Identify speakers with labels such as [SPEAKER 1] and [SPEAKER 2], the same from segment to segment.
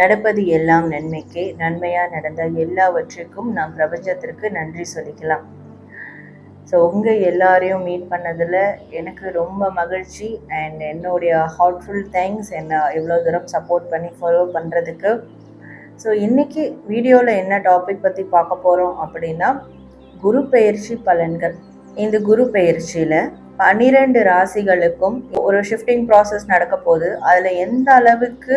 [SPEAKER 1] நடப்பது எல்லாம் நன்மைக்கே. நன்மையாக நடந்த எல்லாவற்றிற்கும் நாம் பிரபஞ்சத்திற்கு நன்றி சொல்லிக்கலாம். ஸோ உங்கள் எல்லாரையும் மீட் பண்ணதில் எனக்கு ரொம்ப மகிழ்ச்சி அண்ட் என்னுடைய ஹார்ட்ஃபுல் தேங்க்ஸ் என்னை இவ்வளோ தூரம் சப்போர்ட் பண்ணி ஃபாலோ பண்ணுறதுக்கு ஸோ இன்றைக்கி வீடியோவில் என்ன டாபிக் பற்றி பார்க்க போகிறோம் அப்படின்னா குரு பெயர்ச்சி பலன்கள். இந்த குரு பெயர்ச்சியில் பன்னிரெண்டு ராசிகளுக்கும் ஒரு ஷிஃப்டிங் ப்ராசஸ் நடக்க போகுது. அதில் எந்த அளவுக்கு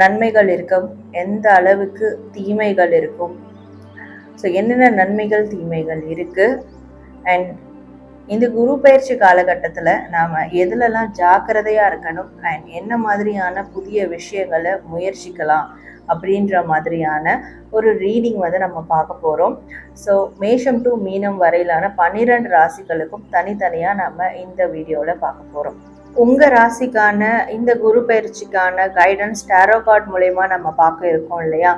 [SPEAKER 1] நன்மைகள் இருக்கும். எந்த அளவுக்கு தீமைகள் இருக்கும்? ஸோ என்னென்ன நன்மைகள் தீமைகள் இருக்குது அண்ட் இந்த குரு பயிற்சி காலகட்டத்தில் நாம் எதுலலாம் ஜாக்கிரதையாக இருக்கணும்? அண்ட் என்ன மாதிரியான புதிய விஷயங்களை முயற்சிக்கலாம்? அப்படின்ற மாதிரியான ஒரு ரீடிங் வந்து நம்ம பார்க்க போகிறோம் ஸோ மேஷம் டு மீனம் வரையிலான பன்னிரெண்டு ராசிகளுக்கும் தனித்தனியாக நம்ம இந்த வீடியோவில் பார்க்க போகிறோம் உங்கள் ராசிக்கான இந்த குரு பயிற்சிக்கான கைடன்ஸ் டேரோ கார்ட் மூலயமா நம்ம பார்க்க இருக்கோம் இல்லையா?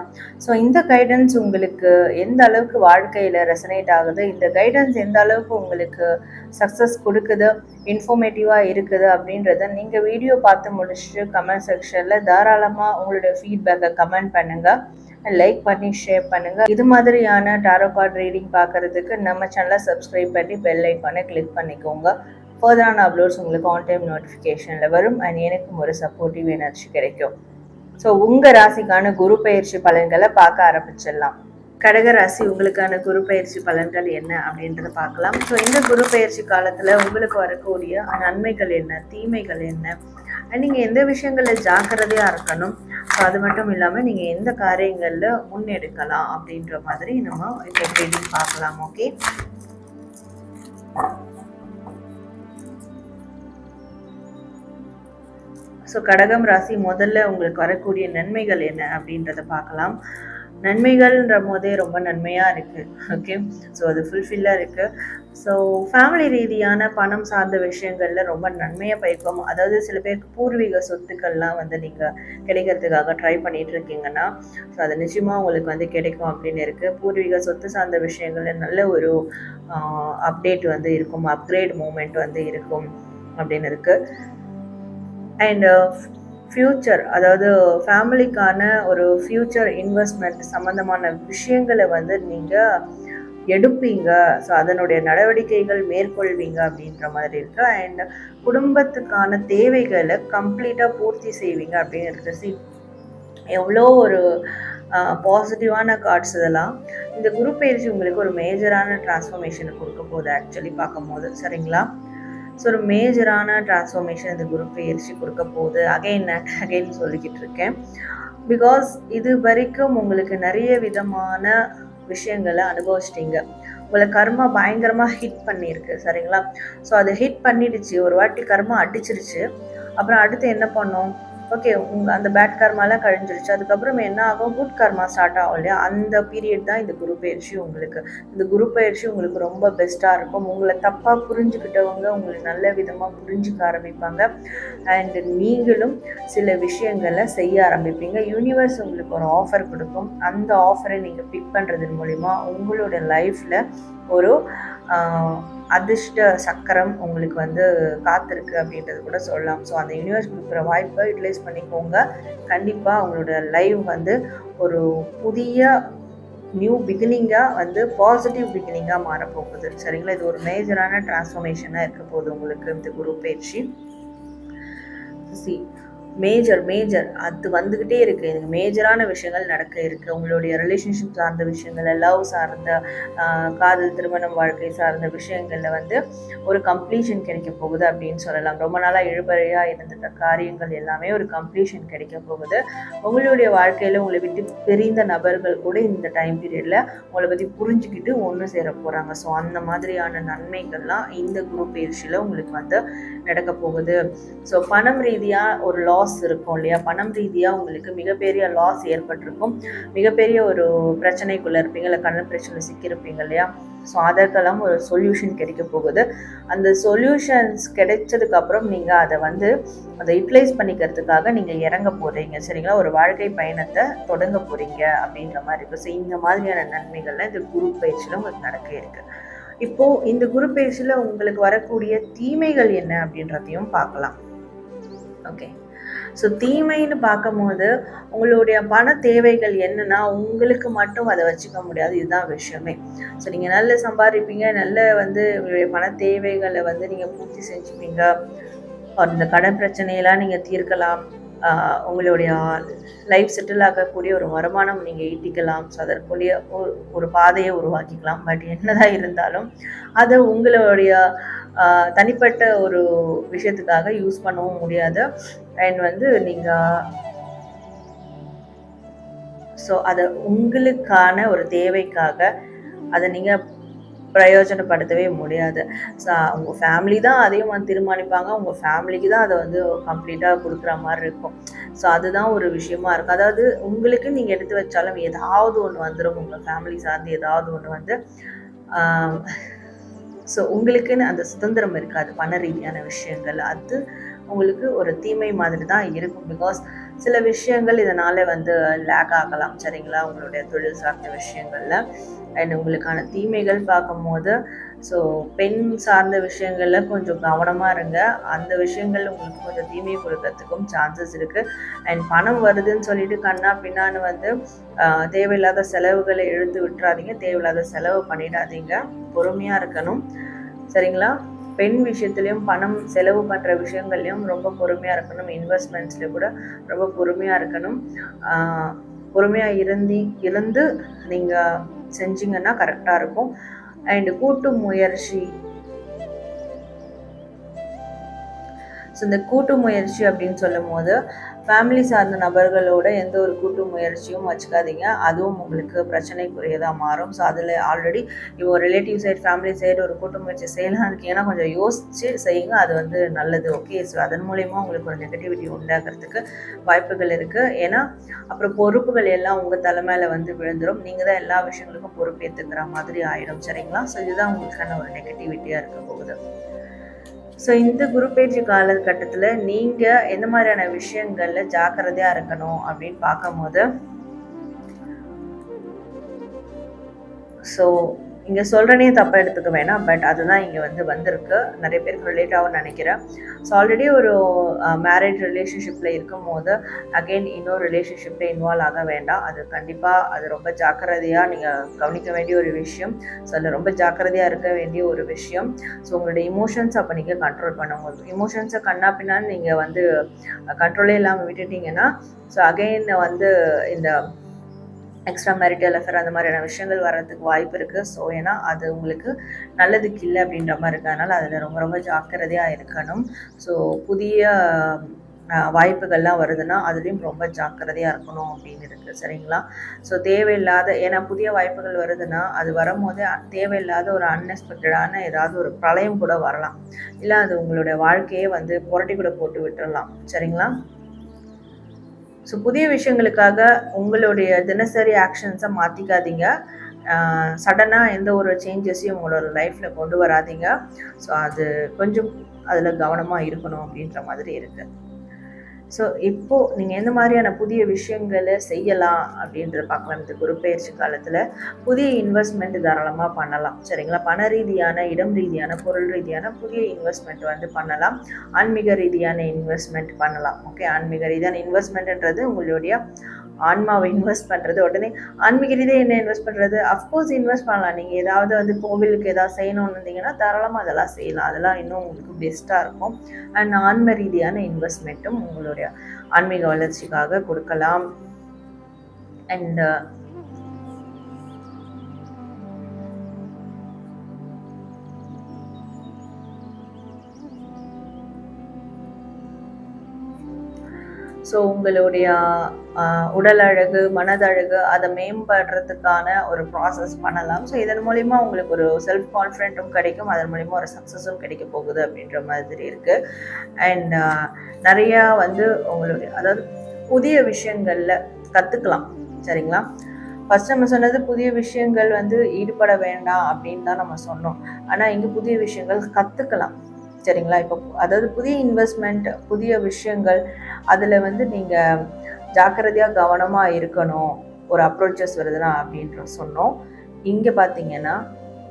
[SPEAKER 1] ஸோ இந்த கைடன்ஸ் உங்களுக்கு எந்த அளவுக்கு வாழ்க்கையில் ரெசனேட் ஆகுது? இந்த கைடன்ஸ் எந்த அளவுக்கு உங்களுக்கு சக்ஸஸ் கொடுக்குது? இன்ஃபர்மேட்டிவாக இருக்குது அப்படின்றத நீங்கள் வீடியோ பார்த்து முடிச்சுட்டு கமெண்ட் செக்ஷனில் தாராளமாக உங்களுடைய ஃபீட்பேக்கை கமெண்ட் பண்ணுங்கள் லைக் பண்ணி ஷேர் பண்ணுங்கள் இது மாதிரியான டாரோ கார்டு ரீடிங் பார்க்கறதுக்கு நம்ம சேனலை சப்ஸ்கிரைப் பண்ணி பெல் ஐக்கானை கிளிக் பண்ணிக்கோங்க. ஃபர்தரான அப்லோட்ஸ் உங்களுக்கு ஆன் டைம் நோட்டிஃபிகேஷனில் வரும். அண்ட் எனக்கும் ஒரு சப்போர்ட்டிவ் எனர்ஜி கிடைக்கும். ஸோ உங்கள் ராசிக்கான குரு பயிற்சி பலன்களை பார்க்க ஆரம்பிச்சிடலாம். கடக ராசி உங்களுக்கான குரு பயிற்சி பலன்கள் என்ன அப்படின்றத பார்க்கலாம். ஸோ இந்த குரு பயிற்சி காலத்தில் உங்களுக்கு வரக்கூடிய நன்மைகள் என்ன தீமைகள் என்ன? நீங்கள் எந்த விஷயங்களில் ஜாக்கிரதையாக இருக்கணும்? ஸோ அது மட்டும் இல்லாமல் நீங்கள் எந்த காரியங்களில் முன்னெடுக்கலாம் அப்படின்ற மாதிரி நம்ம இப்போ பார்க்கலாம் ஓகே ஸோ கடகம் ராசி முதல்ல உங்களுக்கு வரக்கூடிய நன்மைகள் என்ன அப்படின்றத பார்க்கலாம். நன்மைகள்ன்ற போதே ரொம்ப நன்மையாக இருக்குது ஓகே ஸோ அது ஃபுல்ஃபில்லாக இருக்குது ஸோ ஃபேமிலி ரீதியான பணம் சார்ந்த விஷயங்களில் ரொம்ப நன்மையாக பயக்கும். அதாவது சில பேருக்கு பூர்வீக சொத்துக்கள்லாம் வந்து நீங்கள் கிடைக்கிறதுக்காக ட்ரை பண்ணிகிட்டு இருக்கீங்கன்னா ஸோ அது நிச்சயமாக உங்களுக்கு வந்து கிடைக்கும் அப்படின்னு இருக்குது பூர்வீக சொத்து சார்ந்த விஷயங்களில் நல்ல ஒரு அப்டேட் வந்து இருக்கும். அப்கிரேட் மூமெண்ட் வந்து இருக்கும் அப்படின்னு இருக்குது அண்ட் ஃப்யூச்சர் அதாவது ஃபேமிலிக்கான ஒரு ஃப்யூச்சர் இன்வெஸ்ட்மெண்ட் சம்மந்தமான விஷயங்களை வந்து நீங்கள் எடுப்பீங்க. ஸோ அதனுடைய நடவடிக்கைகள் மேற்கொள்வீங்க அப்படின்ற மாதிரி இருக்கு. அண்ட் குடும்பத்துக்கான தேவைகளை கம்ப்ளீட்டாக பூர்த்தி செய்வீங்க அப்படின்னு இருக்குது சி எவ்வளோ ஒரு பாசிட்டிவான கார்ட்ஸ் இதெல்லாம் இந்த குரூப் பயிற்சி உங்களுக்கு ஒரு மேஜரான டிரான்ஸ்ஃபர்மேஷனை கொடுக்க போகுது ஆக்சுவலி பார்க்கும் போது சரிங்களா? ஸோ ஒரு மேஜரான டிரான்ஸ்ஃபர்மேஷன் இந்த குரு பயிற்சி கொடுக்க போகுது. அகைன் அகைன் சொல்லிக்கிட்டு இருக்கேன். பிகாஸ் இது வரைக்கும் உங்களுக்கு நிறைய விதமான விஷயங்களை அனுபவிச்சிட்டிங்க. உங்களை கர்மா பயங்கரமாக ஹிட் பண்ணியிருக்கு. சரிங்களா? ஸோ அதை ஹிட் பண்ணிடுச்சு. ஒரு வாட்டி கர்மா அடிச்சிருச்சு. அப்புறம் அடுத்து என்ன பண்ணோம்? ஓகே உங்கள் அந்த பேட் கர்மாலாம் கழிஞ்சிருச்சு. அதுக்கப்புறம் என்ன ஆகும்? குட் கர்மா ஸ்டார்ட் ஆகும் இல்லையா? அந்த பீரியட் தான் இந்த குரு பயிற்சி உங்களுக்கு. இந்த குரு பயிற்சி உங்களுக்கு ரொம்ப பெஸ்ட்டாக இருக்கும். உங்களை தப்பாக புரிஞ்சுக்கிட்டவங்க உங்களை நல்ல விதமாக புரிஞ்சுக்க ஆரம்பிப்பாங்க. அண்ட் நீங்களும் சில விஷயங்களை செய்ய ஆரம்பிப்பீங்க. யூனிவர்ஸ் உங்களுக்கு ஒரு ஆஃபர் கொடுக்கும். அந்த ஆஃபரை நீங்கள் பிக் பண்ணுறதன் மூலிமா உங்களோட லைஃப்பில் ஒரு அதிர்ஷ்ட சக்கரம் உங்களுக்கு வந்து காத்திருக்கு அப்படின்றது கூட சொல்லலாம். ஸோ அந்த யூனிவர்ஸ் கொடுக்குற வாய்ப்பை யூட்டிலைஸ் பண்ணிக்கோங்க. கண்டிப்பாக அவங்களோட லைவ் வந்து ஒரு புதிய நியூ பிகினிங்காக வந்து பாசிட்டிவ் பிகினிங்காக மாறப்போகுது. சரிங்களா? இது ஒரு மேஜரான டிரான்ஸ்ஃபர்மேஷனாக இருக்க போகுது உங்களுக்கு இந்த குரு பயிற்சி. சி மேஜர் மேஜர் அது வந்துக்கிட்டே இருக்குது எனக்கு மேஜரான விஷயங்கள் நடக்க இருக்குது உங்களுடைய ரிலேஷன்ஷிப் சார்ந்த விஷயங்கள் லவ் சார்ந்த காதல் திருமணம் வாழ்க்கை சார்ந்த விஷயங்களில் வந்து ஒரு கம்ப்ளீஷன் கிடைக்க போகுது அப்படின்னு சொல்லலாம். ரொம்ப நாளாக இழுபறையாக இருந்த காரியங்கள் எல்லாமே ஒரு கம்ப்ளீஷன் கிடைக்க போகுது. உங்களுடைய வாழ்க்கையில் உங்களை விட்டு பிரிந்த நபர்கள் கூட இந்த டைம் பீரியடில் உங்களை பற்றி புரிஞ்சுக்கிட்டு ஒன்று சேர போகிறாங்க ஸோ அந்த மாதிரியான நன்மைகள்லாம் இந்த குரூப் பயிற்சியில் உங்களுக்கு வந்து நடக்க போகுது. ஸோ பணம் ரீதியாக ஒரு லாஸ் லாஸ் இருக்கும் இல்லையா? பணம் ரீதியாக உங்களுக்கு மிகப்பெரிய லாஸ் ஏற்பட்டிருக்கும். மிகப்பெரிய ஒரு பிரச்சனைக்குள்ளே இருப்பீங்க. இல்லை கடன் பிரச்சனை சிக்கியிருப்பீங்க இல்லையா? ஸோ அதற்கெல்லாம் ஒரு சொல்யூஷன் கிடைக்க போகுது. அந்த சொல்யூஷன்ஸ் கிடைச்சதுக்கப்புறம் நீங்கள் அதை வந்து அதை யூட்டிலைஸ் பண்ணிக்கிறதுக்காக நீங்கள் இறங்க போகிறீங்க சரிங்களா? ஒரு வாழ்க்கை பயணத்தை தொடங்க போகிறீங்க அப்படின்ற மாதிரி இருக்குது ஸோ இந்த மாதிரியான நன்மைகள்லாம் இந்த குரு பயிற்சியில் உங்களுக்கு நடக்க இருக்குது இப்போது இந்த குரு பயிற்சியில் உங்களுக்கு வரக்கூடிய தீமைகள் என்ன அப்படின்றதையும் பார்க்கலாம். ஓகே ஸோ தீமைன்னு பார்க்கும்போது உங்களுடைய பண தேவைகள் என்னன்னா உங்களுக்கு மட்டும் அதை வச்சுக்க முடியாது. இதுதான் விஷயமே. ஸோ நீங்கள் நல்ல சம்பாதிப்பீங்க. நல்ல வந்து உங்களுடைய பண தேவைகளை வந்து நீங்கள் பூர்த்தி செஞ்சுப்பீங்க. அந்த கடன் பிரச்சனையெல்லாம் நீங்கள் தீர்க்கலாம். உங்களுடைய லைஃப் செட்டில் ஆகக்கூடிய ஒரு வருமானம் நீங்கள் ஈட்டிக்கலாம். ஸோ அதற்குரிய ஒரு ஒரு பாதையை உருவாக்கிக்கலாம். பட் என்னதான் இருந்தாலும் அதை உங்களுடைய தனிப்பட்ட ஒரு விஷயத்துக்காக யூஸ் பண்ணவும் முடியாது. அண்ட் வந்து நீங்கள் ஸோ அதை உங்களுக்கான ஒரு தேவைக்காக அதை நீங்கள் பிரயோஜனப்படுத்தவே முடியாது. ஸோ அவங்க ஃபேமிலி தான் அதையும் வந்து தீர்மானிப்பாங்க. அவங்க ஃபேமிலிக்கு தான் அதை வந்து கம்ப்ளீட்டாக கொடுக்குற மாதிரி இருக்கும். ஸோ அதுதான் ஒரு விஷயமா இருக்கும். அதாவது உங்களுக்கு நீங்கள் எடுத்து வச்சாலும் ஏதாவது ஒன்று வந்துடும் உங்கள் ஃபேமிலி சார்ந்து ஏதாவது ஒன்று வந்து ஸோ உங்களுக்குன்னு அந்த சுதந்திரம் இருக்காது பண ரீதியான விஷயங்கள். அது உங்களுக்கு ஒரு தீமை மாதிரி தான் இருக்கும். பிகாஸ் சில விஷயங்கள் இதனால் வந்து லேக் ஆகலாம் சரிங்களா? உங்களுடைய தொழில் சார்ந்த விஷயங்களில். அண்ட் உங்களுக்கான தீமைகள் பார்க்கும்போது ஸோ பெண் சார்ந்த விஷயங்களில் கொஞ்சம் கவனமாக இருங்க. அந்த விஷயங்கள் உங்களுக்கு கொஞ்சம் தீமையை கொடுக்கறதுக்கும் சான்சஸ் இருக்குது அண்ட் பணம் வருதுன்னு சொல்லிட்டு கண்ணா பின்னான்னு வந்து ஆஹ், தேவையில்லாத செலவுகளை இழுத்து விட்டுறாதீங்க. தேவையில்லாத செலவு பண்ணிடாதீங்க. பொறுமையாக இருக்கணும். சரிங்களா? பெண் விஷயத்துலையும் பணம் செலவு பண்ணுற விஷயங்கள்லையும் ரொம்ப பொறுமையாக இருக்கணும். இன்வெஸ்ட்மெண்ட்ஸில் கூட ரொம்ப பொறுமையாக இருக்கணும். பொறுமையாக இருந்தி இருந்து நீங்கள் செஞ்சீங்கன்னா கரெக்டாக இருக்கும். அண்ட் கூட்டு முயற்சி ஸோ இந்த கூட்டு முயற்சி அப்படின்னு சொல்லும் போது ஃபேமிலி சார்ந்த நபர்களோட எந்த ஒரு கூட்டு முயற்சியும் வச்சுக்காதீங்க. அதுவும் உங்களுக்கு பிரச்சனைக்குரியதாக மாறும். ஸோ அதில் ஆல்ரெடி இப்போ ரிலேட்டிவ் சைடு ஃபேமிலி சைடு ஒரு கூட்டு முயற்சி செய்யலாம் இருக்கீங்கன்னா கொஞ்சம் யோசிச்சு செய்யுங்க. அது வந்து நல்லது. ஓகே ஸோ அதன் மூலயமா உங்களுக்கு ஒரு நெகட்டிவிட்டி உண்டாகிறதுக்கு வாய்ப்புகள் இருக்குது ஏன்னா அப்புறம் பொறுப்புகள் எல்லாம் உங்கள் தலைமையில் வந்து விழுந்துடும் நீங்கள் தான் எல்லா விஷயங்களுக்கும் பொறுப்பேற்றுக்கிற மாதிரி ஆயிடும். சரிங்களா? ஸோ இதுதான் உங்களுக்கான ஒரு நெகட்டிவிட்டியாக இருக்க போகுது. ஸோ இந்த குரு பேச்சு காலகட்டத்தில் நீங்கள் எந்த மாதிரியான விஷயங்களில் ஜாக்கிரதையாக இருக்கணும் அப்படின்னு பார்க்கும்போது ஸோ இங்கே சொல்கிறனே தப்பாக எடுத்துக்க வேணாம். பட் அதுதான் இங்கே வந்து வந்திருக்கு. நிறைய பேருக்கு ரிலேட் ஆகும் நினைக்கிறேன். ஸோ ஆல்ரெடி ஒரு மேரேஜ் ரிலேஷன்ஷிப்பில் இருக்கும் போது அகெயின் இன்னொரு ரிலேஷன்ஷிப்பில் இன்வால்வ் ஆக வேண்டாம். அது கண்டிப்பாக அது ரொம்ப ஜாக்கிரதையாக நீங்கள் கவனிக்க வேண்டிய ஒரு விஷயம். ஸோ அதில் ரொம்ப ஜாக்கிரதையாக இருக்க வேண்டிய ஒரு விஷயம். ஸோ உங்களுடைய இமோஷன்ஸ் அப்போ நீங்கள் கண்ட்ரோல் பண்ண உங்களுக்கு இமோஷன்ஸை கண்ணா பின்னான்னு நீங்கள் வந்து கண்ட்ரோலே இல்லாமல் விட்டுட்டீங்கன்னா ஸோ அகெயின் வந்து இந்த எக்ஸ்ட்ரா மேரிட்டல் அஃபேர் அந்த மாதிரியான விஷயங்கள் வர்றதுக்கு வாய்ப்பு இருக்குது ஸோ ஏன்னா அது உங்களுக்கு நல்லதுக்கு இல்லை அப்படின்ற மாதிரி இருக்கு. அதனால் அதில் ரொம்ப ரொம்ப ஜாக்கிரதையாக இருக்கணும். ஸோ புதிய வாய்ப்புகள்லாம் வருதுன்னா அதுலேயும் ரொம்ப ஜாக்கிரதையாக இருக்கணும் அப்படின்னு இருக்குது சரிங்களா? ஸோ தேவையில்லாத ஏன்னா புதிய வாய்ப்புகள் வருதுன்னா அது வரும்போதே தேவையில்லாத ஒரு அன்எக்ஸ்பெக்டடான ஏதாவது ஒரு பிரளயம் கூட வரலாம். இல்லை அது உங்களுடைய வாழ்க்கையே வந்து புரட்டி கூட போட்டு விட்டுறலாம். சரிங்களா? ஸோ புதிய விஷயங்களுக்காக உங்களுடைய தினசரி ஆக்ஷன்ஸை மாற்றிக்காதீங்க சடனாக எந்த ஒரு சேஞ்சஸையும் உங்களோட லைஃப்பில் கொண்டு வராதீங்க. ஸோ அது கொஞ்சம் அதில் கவனமாக இருக்கணும் அப்படின்ற மாதிரி இருக்குது ஸோ இப்போது நீங்கள் எந்த மாதிரியான புதிய விஷயங்களை செய்யலாம் அப்படின்ற பார்க்கலாம். இந்த குரு காலத்தில் புதிய இன்வெஸ்ட்மெண்ட் தாராளமாக பண்ணலாம். சரிங்களா? பண ரீதியான இடம் ரீதியான பொருள் ரீதியான புதிய இன்வெஸ்ட்மெண்ட் வந்து பண்ணலாம். ஆன்மீக ரீதியான இன்வெஸ்ட்மெண்ட் பண்ணலாம். ஓகே ஆன்மீக ரீதியான இன்வெஸ்ட்மெண்ட்ன்றது உங்களுடைய ஆன்மாவை இன்வெஸ்ட் பண்ணுறது உடனே ஆன்மீக ரீதியாக என்ன இன்வெஸ்ட் பண்ணுறது அஃப்கோர்ஸ் இன்வெஸ்ட் பண்ணலாம். நீங்கள் ஏதாவது வந்து கோவிலுக்கு ஏதாவது செய்யணும்னு இருந்தீங்கன்னா தாராளமாக அதெல்லாம் செய்யலாம். அதெல்லாம் இன்னும் உங்களுக்கு பெஸ்ட்டாக இருக்கும். அண்ட் ஆன்ம ரீதியான இன்வெஸ்ட்மெண்ட்டும் உங்களுடைய ஆன்மீக வளர்ச்சிக்காக கொடுக்கலாம். அண்ட் ஸோ உங்களுடைய உடல் அழகு மனதழகு அதை மேம்படுறதுக்கான ஒரு ப்ராசஸ் பண்ணலாம். ஸோ இதன் மூலிமா உங்களுக்கு ஒரு செல்ஃப் கான்ஃபிடென்ட்டும் கிடைக்கும். அதன் மூலிமா ஒரு சக்ஸஸும் கிடைக்க போகுது அப்படின்ற மாதிரி இருக்குது அண்ட் நிறையா வந்து உங்களுடைய அதாவது புதிய விஷயங்களில் கற்றுக்கலாம் சரிங்களா? ஃபஸ்ட் நம்ம சொன்னது புதிய விஷயங்கள் வந்து ஈடுபட வேண்டாம் அப்படின்னு தான் நம்ம சொன்னோம். ஆனால் இங்கே புதிய விஷயங்கள் கற்றுக்கலாம் சரிங்களா? இப்போ அதாவது புதிய இன்வெஸ்ட்மெண்ட் புதிய விஷயங்கள் அதில் வந்து நீங்கள் ஜாக்கிரதையாக கவனமாக இருக்கணும். ஒரு அப்ரோச்சஸ் வருதுன்னா அப்படின்ற சொன்னோம். இங்கே பார்த்தீங்கன்னா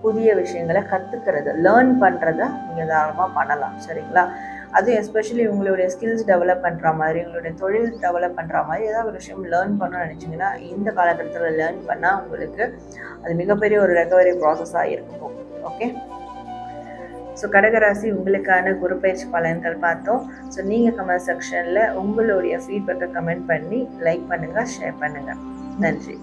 [SPEAKER 1] புதிய விஷயங்களை கற்றுக்கிறது லேர்ன் பண்ணுறத நீங்கள் தாராளமாக பண்ணலாம். சரிங்களா? அதுவும் எஸ்பெஷலி உங்களுடைய ஸ்கில்ஸ் டெவலப் பண்ணுற மாதிரி உங்களுடைய தொழில் டெவலப் பண்ணுற மாதிரி ஏதாவது ஒரு விஷயம் லேர்ன் பண்ணணும்னு நினச்சிங்கன்னா இந்த காலகட்டத்தில் லேர்ன் பண்ணால் உங்களுக்கு அது மிகப்பெரிய ஒரு ரெக்கவரி ப்ராசஸாக இருக்கும். ஓகே ஸோ கடகராசி உங்களுக்கான குரு பயிற்சி பலன்கள் பார்த்தோம். ஸோ நீங்கள் கமெண்ட் செக்ஷனில் உங்களுடைய ஃபீட்பேக்கை கமெண்ட் பண்ணி லைக் பண்ணுங்கள் ஷேர் பண்ணுங்கள் நன்றி.